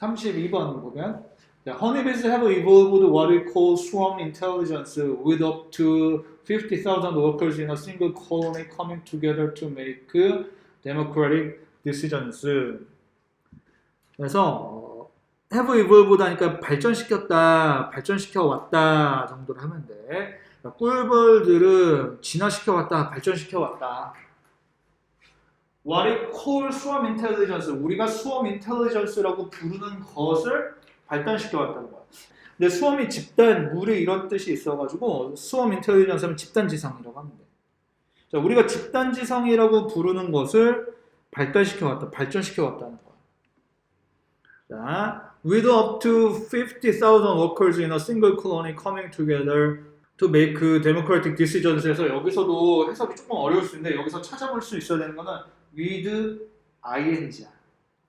32번 보면 자, honeybees have evolved what we call swarm intelligence with up to 50,000 workers in a single colony coming together to make democratic decisions. 그래서 어, have evolved 하니까 발전시켰다, 발전시켜 왔다 정도로 하면 돼. 그러니까 꿀벌들은 진화시켜 왔다, 발전시켜 왔다. What we call swarm intelligence, 우리가 swarm intelligence라고 부르는 것을 발달시켜 왔다는 거야. 근데 수험이 집단, 무리 이런 뜻이 있어가지고 수험 인텔리전스는 집단지성이라고 합니다. 자, 우리가 집단지성이라고 부르는 것을 발달시켜 왔다, 발전시켜 왔다는 거야. 자, with up to 50,000 workers in a single colony coming together to make democratic decisions 에서 여기서도 해석이 조금 어려울 수 있는데 여기서 찾아볼 수 있어야 되는 거는 with ing야.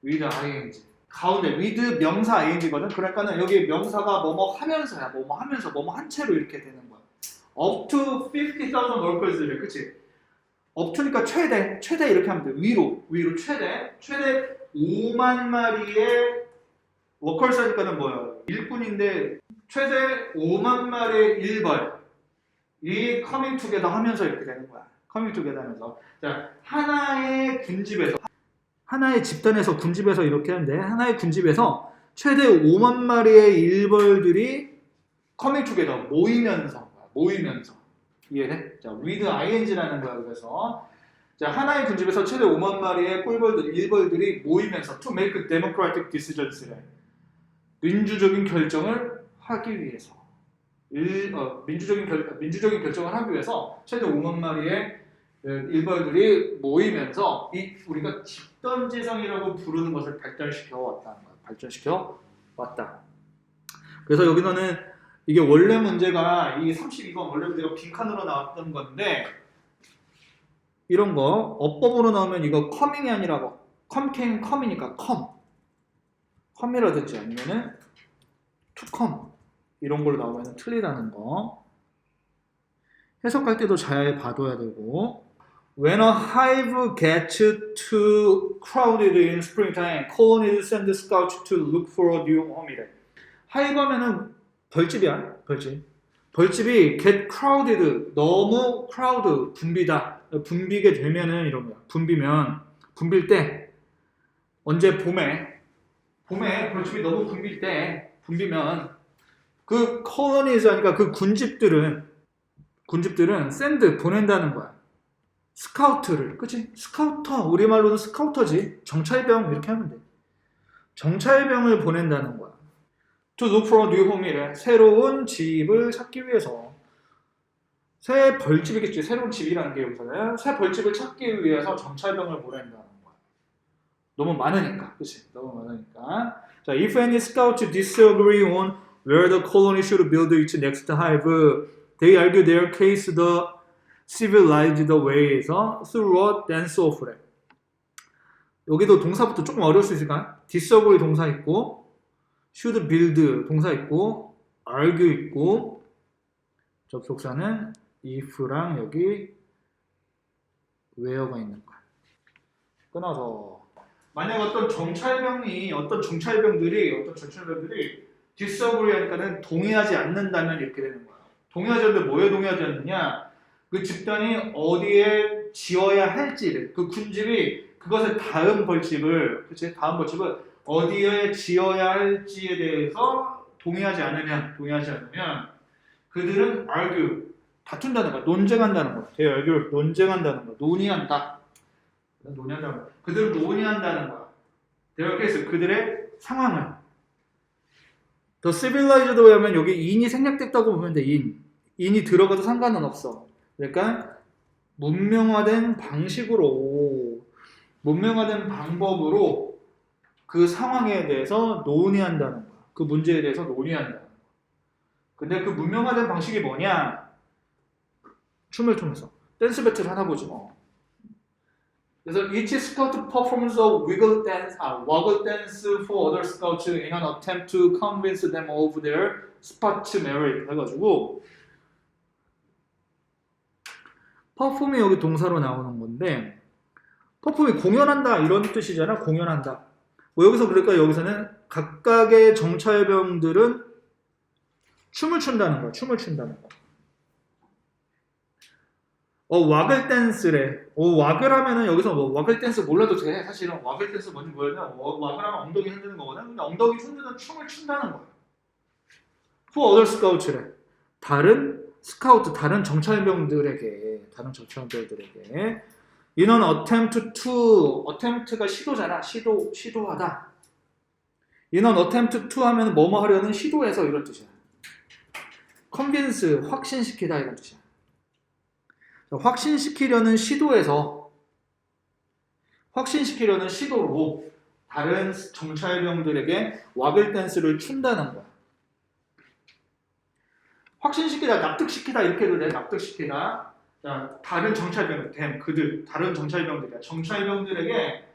with ing. 가운데 with 명사 ing거든. 그러니까는 여기 명사가 뭐뭐 하면서야. 뭐뭐 하면서 뭐뭐 한 채로 이렇게 되는 거야. up to 50,000 workers를 그치? up to니까 최대, 최대 이렇게 하면 돼. 위로, 위로 최대, 최대 5만 마리의 워커스 하니까는 뭐야? 일꾼인데 최대 5만 마리의 일벌 이 커밍 투게더 하면서 이렇게 되는 거야. 투게더 하면서. 자 하나의 군집에서 하나의 집단에서 군집에서 이렇게 하는데 하나의 군집에서 최대 5만 마리의 일벌들이 커밍 투게더 모이면서 모이면서. 이해돼? 자 with ing라는 거야 그래서. 자 하나의 군집에서 최대 5만 마리의 꿀벌들 일벌들이 모이면서 to make democratic decisions 민주적인 결정을 하기 위해서. 일, 어, 민주적인 결 민주적인 결정을 하기 위해서 최대 5만 마리의 일벌들이 모이면서 이 우리가 집단지성이라고 부르는 것을 발달시켜 왔다는 거야. 발전시켜 왔다. 그래서 여기서는 이게 원래 문제가 이 32번 원래 문제가 빈칸으로 나왔던 건데 이런 거 어법으로 나오면 이거 커밍이 아니라 컴캔 컴이니까 컴 컴이라든지 아니면은 투컴 이런 걸로 나오면 틀리다는 거 해석할 때도 잘 봐둬야 되고 When a hive gets too crowded in springtime, colonies send scouts to look for a new home이래. 하이브 하면은 벌집이야, 벌집. 벌집이 get crowded, 너무 crowd, 붐비다. 붐비게 되면은 이런 거야. 붐비면, 붐빌 때, 언제 봄에, 봄에 벌집이 너무 붐빌 때, 붐비면, 그 colonies 하니까 그 군집들은, 군집들은 send, 보낸다는 거야. 스카우트를, 그치? 스카우터, 우리말로는 스카우터지. 정찰병, 이렇게 하면 돼. 정찰병을 보낸다는 거야. To look for new home이래. 새로운 집을 찾기 위해서. 새 벌집이겠지. 새로운 집이라는 게 여기서는. 새 벌집을 찾기 위해서 정찰병을 보낸다는 거야. 너무 많으니까. 그치? 너무 많으니까. 자, if any scouts disagree on where the colony should build its next hive, they argue their case the civilized way에서 through a dance off래. 여기도 동사부터 조금 어려울 수 있을까요? disagree 동사 있고 should build 동사 있고 argue 있고 접속사는 if랑 여기 where가 있는 거야. 끊어서 만약 어떤 정찰병이 어떤 정찰병들이 어떤 정찰병들이 disagree 하니까는 동의하지 않는다면 이렇게 되는 거야. 동의하지 않는데 뭐에 동의하지 않느냐? 그 집단이 어디에 지어야 할지를 그 군집이 그것을 다음 벌집을 그치? 다음 벌집을 어디에 지어야 할지에 대해서 동의하지 않으면 동의하지 않으면 그들은 argue 다툰다는 거야. 논쟁한다는 거야. argue 논쟁한다는 거야. 논의한다. 논의한다는 거야. 그들은 논의한다는 거야. case 그들의 상황을. 더 civilized 하면 여기 인이 생략됐다고 보면 돼 인. 인이 들어가도 상관은 없어 그러니까 문명화된 방식으로 문명화된 방법으로 그 상황에 대해서 논의한다는 거야. 그 문제에 대해서 논의한다는 거야. 근데 그 문명화된 방식이 뭐냐? 춤을 통해서 댄스 배틀 하나 보지 뭐. 그래서 each scout performs a wiggle dance, 아, waggle dance for other scouts in an attempt to convince them of their spot merit 해가지고 퍼폼이 여기 동사로 나오는 건데 퍼폼이 공연한다 이런 뜻이잖아 공연한다 뭐 여기서 그럴까 여기서는 각각의 정찰병들은 춤을 춘다는 거야. 춤을 춘다는 거. 어 와글 댄스래. 어 와글 하면은 여기서 뭐 와글 댄스 몰라도 돼. 사실은 와글 댄스 뭔지 뭐였냐? 와- 와글 하면 엉덩이 흔드는 거거든. 근데 엉덩이 흔드는 춤을 춘다는 거야. For other scouts래. 다른 스카우트, 다른 정찰병들에게, 다른 정찰병들에게 an attempt to, attempt가 시도잖아. 시도, 시도하다. an attempt to 하면 뭐뭐 하려는 시도해서 이런 뜻이야. convince, 확신시키다 이런 뜻이야. 확신시키려는 시도에서 확신시키려는 시도로 다른 정찰병들에게 와글 댄스를 춘다는 거야. 확신시키다, 납득시키다 이렇게 해도 돼. 납득시키다. 자, 다른 정찰병, 댐, 그들, 다른 정찰병들이야. 정찰병들에게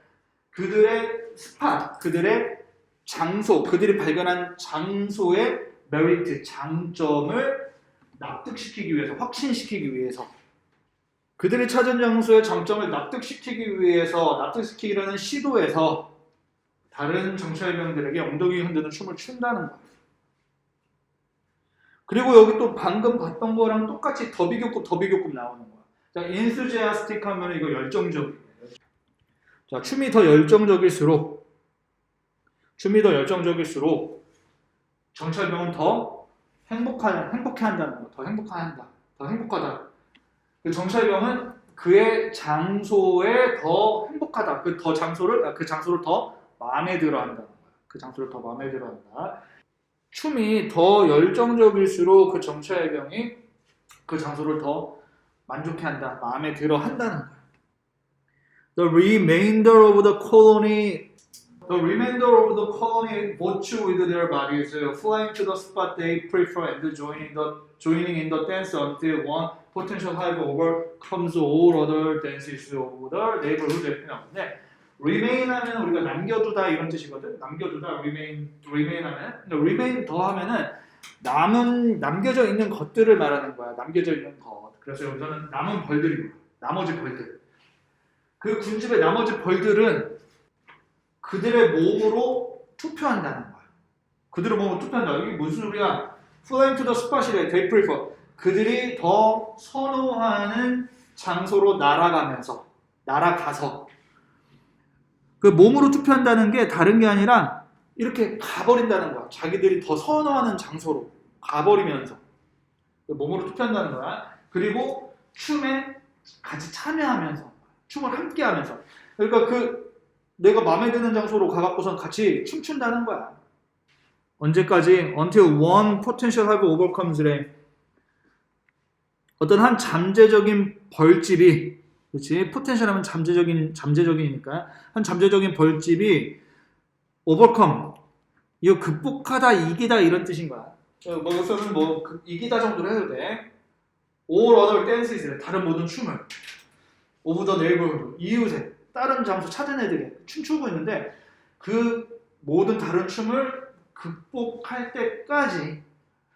그들의 스팟, 그들의 장소, 그들이 발견한 장소의 메리트, 장점을 납득시키기 위해서, 확신시키기 위해서 그들이 찾은 장소의 장점을 납득시키기 위해서 납득시키려는 시도에서 다른 정찰병들에게 엉덩이 흔드는 춤을 춘다는 거예요. 그리고 여기 또 방금 봤던 거랑 똑같이 더비교급 더비교급 나오는 거야. 자, 인수제아스틱 하면 이거 열정적이에요. 자, 춤이 더 열정적일수록 춤이 더 열정적일수록 정찰병은 더 행복한 행복해 한다는 거. 더 행복한다. 더 행복하다. 그 정찰병은 그의 장소에 더 행복하다. 그 더 장소를 아, 그 장소를 더 마음에 들어 한다는 거야. 그 장소를 더 마음에 들어 한다. 춤이 더 열정적일수록 그 정찰병이 그 장소를 더 만족해 한다. 마음에 들어 한다는 거야. The remainder of the colony The remainder of the colony watch with their bodies, uh, flying to the spot they prefer and joining the joining in the dance until one potential hive overcomes all other dances of the neighborhood 나오는데 remain 하면 우리가 남겨두다 이런 뜻이거든. 남겨두다 remain remain 하면 remain 더 하면은 남은 남겨져 있는 것들을 말하는 거야. 남겨져 있는 것. 그래서 여기서는 남은 벌들이 나머지 벌들. 그 군집의 나머지 벌들은 그들의 몸으로 투표한다는 거야. 그들의 몸으로 투표한다. 이게 무슨 소리야? Flying to the spot이래. They prefer. 그들이 더 선호하는 장소로 날아가면서 날아가서 그 몸으로 투표한다는 게 다른 게 아니라 이렇게 가버린다는 거야. 자기들이 더 선호하는 장소로 가버리면서 그 몸으로 투표한다는 거야. 그리고 춤에 같이 참여하면서 춤을 함께 하면서 그러니까 그 내가 마음에 드는 장소로 가갖고선 같이 춤춘다는 거야. 언제까지? Until one potential have overcomes래. 어떤 한 잠재적인 벌집이 그렇지 포텐셜 하면 잠재적인 잠재적이니까 한 잠재적인 벌집이 overcome 이거 극복하다 이기다 이런 뜻인 거야. 어, 뭐 여기서는 뭐 그- 이기다 정도로 해도 돼. All other dances 다른 모든 춤을 of the neighborhood 이웃에 다른 장소 찾은 애들이 춤추고 있는데 그 모든 다른 춤을 극복할 때까지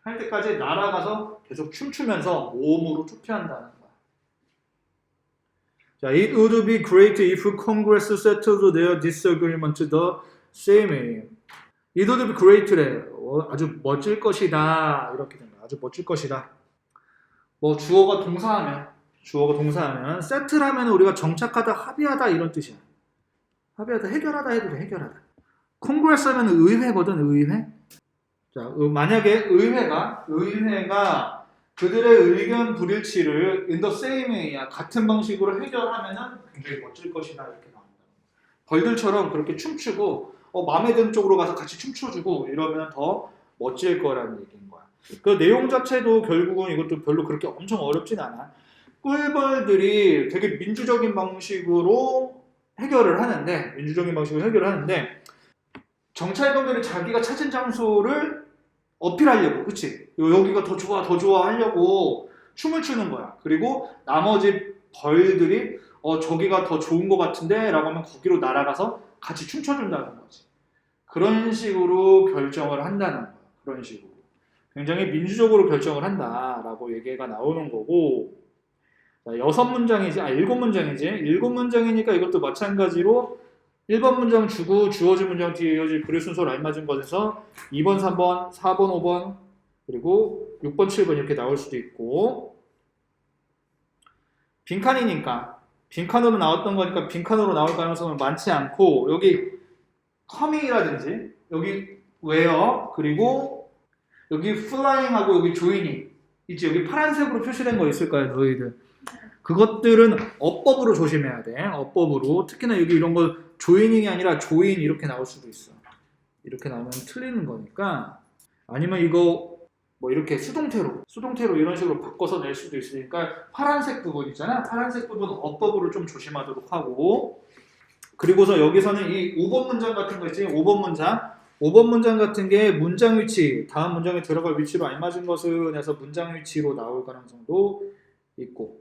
할 때까지 날아가서 계속 춤추면서 몸으로 투표한다는. 자, it would be great if Congress settled their disagreement the same way. It would be great래. 어, 아주 멋질 것이다. 이렇게 된다. 아주 멋질 것이다. 뭐 주어가 동사하면 주어가 동사하면 세틀하면 우리가 정착하다, 합의하다 이런 뜻이야. 합의하다, 해결하다 해도 돼. 해결하다. 콩그레스 하면 의회거든, 의회. 자, 어, 만약에 의회가 의회가 그들의 의견 불일치를 in the same way야 같은 방식으로 해결하면은 굉장히 멋질 것이다 이렇게 나온다. 벌들처럼 그렇게 춤추고 어, 마음에 드는 쪽으로 가서 같이 춤춰주고 이러면 더 멋질 거라는 얘기인 거야. 그 내용 자체도 결국은 이것도 별로 그렇게 엄청 어렵진 않아. 꿀벌들이 되게 민주적인 방식으로 해결을 하는데 민주적인 방식으로 해결을 하는데 정찰병들이 자기가 찾은 장소를 어필하려고. 그치? 여기가 더 좋아 더 좋아 하려고 춤을 추는 거야. 그리고 나머지 벌들이 어 저기가 더 좋은 것 같은데 라고 하면 거기로 날아가서 같이 춤춰준다는 거지. 그런 식으로 결정을 한다는 거야. 그런 식으로. 굉장히 민주적으로 결정을 한다라고 얘기가 나오는 거고. 자, 여섯 문장이지 아 일곱 문장이지. 일곱 문장이니까 이것도 마찬가지로 1번 문장 주고 주어진 문장 뒤에 이어질 글의 순서로 알맞은 것에서 2번, 3번, 4번, 5번 그리고 6번, 7번 이렇게 나올 수도 있고. 빈칸이니까. 빈칸으로 나왔던 거니까 빈칸으로 나올 가능성은 많지 않고 여기 coming이라든지 여기 where 그리고 여기 flying하고 여기 joining 있지. 여기 파란색으로 표시된 거 있을까요 너희들 그것들은 어법으로 조심해야 돼. 어법으로. 특히나 여기 이런 거 joining이 아니라 join 이렇게 나올 수도 있어. 이렇게 나오면 틀리는 거니까. 아니면 이거 뭐 이렇게 수동태로 수동태로 이런 식으로 바꿔서 낼 수도 있으니까 파란색 부분 있잖아. 파란색 부분 어법으로 좀 조심하도록 하고. 그리고서 여기서는 이 5번 문장 같은 거 있지? 5번 문장. 5번 문장 같은 게 문장 위치 다음 문장에 들어갈 위치로 알맞은 것은 해서 문장 위치로 나올 가능성도 있고